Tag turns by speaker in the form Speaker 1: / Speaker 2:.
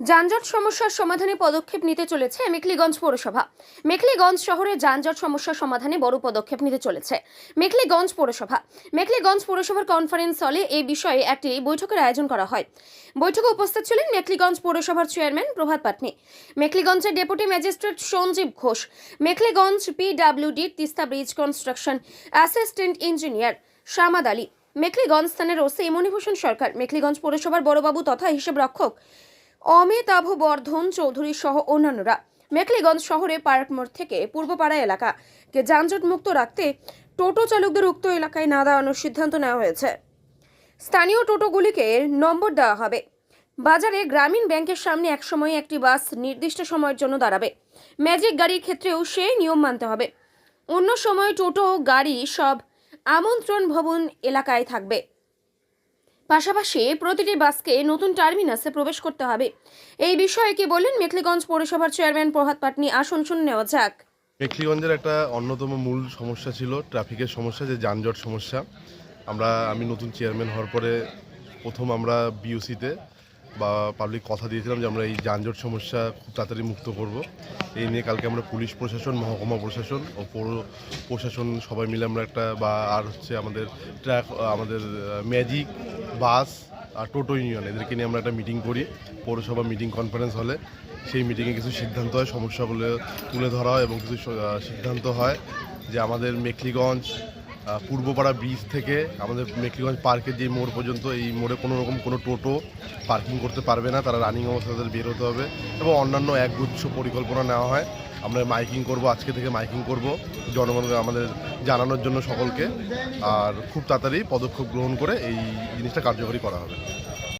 Speaker 1: যানজট সমস্যার সমাধানে পদক্ষেপ নিতে চলেছে মেখলিগঞ্জ পৌরসভা। মেখলিগঞ্জ শহরে যানজট সমস্যার সমাধানে বড় পদক্ষেপ নিতে চলেছে মেখলিগঞ্জ পৌরসভা। মেখলিগঞ্জ পৌরসভার কনফারেন্স হলে এই বিষয়ে একটি বৈঠকের আয়োজন করা হয়। বৈঠকে উপস্থিত ছিলেন মেখলিগঞ্জ পৌরসভার chairman Prabhat Patni. মেখলিগঞ্জের deputy magistrate Sanjib Ghosh, Mekhliganj PWD Teesta bridge construction assistant engineer Shamad Ali, Mekhliganj স্থানের ওসি মণিভূষণ সরকার, মেখলিগঞ্জ পৌরসভার বড়বাবু তথা হিসেব রক্ষক অমিতাভ বর্ধন চৌধুরী সহ অন্যান্যরা মেখলিগঞ্জ শহরে পার্ক মোড় থেকে পূর্বপাড়া এলাকাকে যানজট মুক্ত রাখতে টোটো চালকদের উক্ত এলাকায় না দাঁড়ানোর সিদ্ধান্ত নেওয়া হয়েছে। স্থানীয় টোটোগুলিকে নম্বর দেওয়া হবে। বাজারে গ্রামীণ ব্যাংকের সামনে একসময় একটি বাস নির্দিষ্ট সময়ের জন্য দাঁড়াবে। ম্যাজিক গাড়ির ক্ষেত্রেও সেই নিয়ম মানতে হবে। অন্য সময় টোটো, গাড়ি সব আমন্ত্রণ ভবন এলাকায় থাকবে। পাশাপাশি প্রতিটি বাসকে নতুন টার্মিনাসে প্রবেশ করতে হবে। এই বিষয়ে কি বললেন মেখলিগঞ্জ পৌরসভার চেয়ারম্যান প্রভাত পাটনি। আসন, শুনে নেওয়া যাক।
Speaker 2: মেখলিগঞ্জের একটা অন্যতম মূল সমস্যা ছিল, ট্রাফিকের সমস্যা, যে যানজট সমস্যা। আমরা, আমি নতুন চেয়ারম্যান হওয়ার পরে প্রথম আমরা বিওসিতে বা পাবলিক কথা দিয়েছিলাম যে আমরা এই যানজট সমস্যা খুব তাড়াতাড়ি মুক্ত করব। এই নিয়ে কালকে আমরা পুলিশ প্রশাসন, মহকুমা প্রশাসন ও পৌর প্রশাসন সবাই মিলে আমরা একটা বা আর হচ্ছে আমাদের ট্র্যাক আমাদের ম্যাজিক বাস আর টোটো ইউনিয়ন এদেরকে নিয়ে আমরা একটা মিটিং করি। পৌরসভা মিটিং কনফারেন্স হলে সেই মিটিংয়ে কিছু সিদ্ধান্ত হয়, সমস্যাগুলো তুলে ধরা হয় এবং কিছু সিদ্ধান্ত হয় যে আমাদের মেখলিগঞ্জ পূর্বপাড়া ব্রিজ থেকে আমাদের মেখলিগঞ্জ পার্কের যে মোড় পর্যন্ত এই মোড়ে কোনো রকম কোনো টোটো পার্কিং করতে পারবে না, তারা রানিং অবস্থা তাদের বের হতে হবে এবং অন্যান্য একগুচ্ছ পরিকল্পনা নেওয়া হয়। আমরা মাইকিং করব, আজকে থেকে মাইকিং করব, জনগণকে আমাদের জানানোর জন্য সকলকে। আর খুব তাড়াতাড়ি পদক্ষেপ গ্রহণ করে এই জিনিসটা কার্যকরী করা হবে।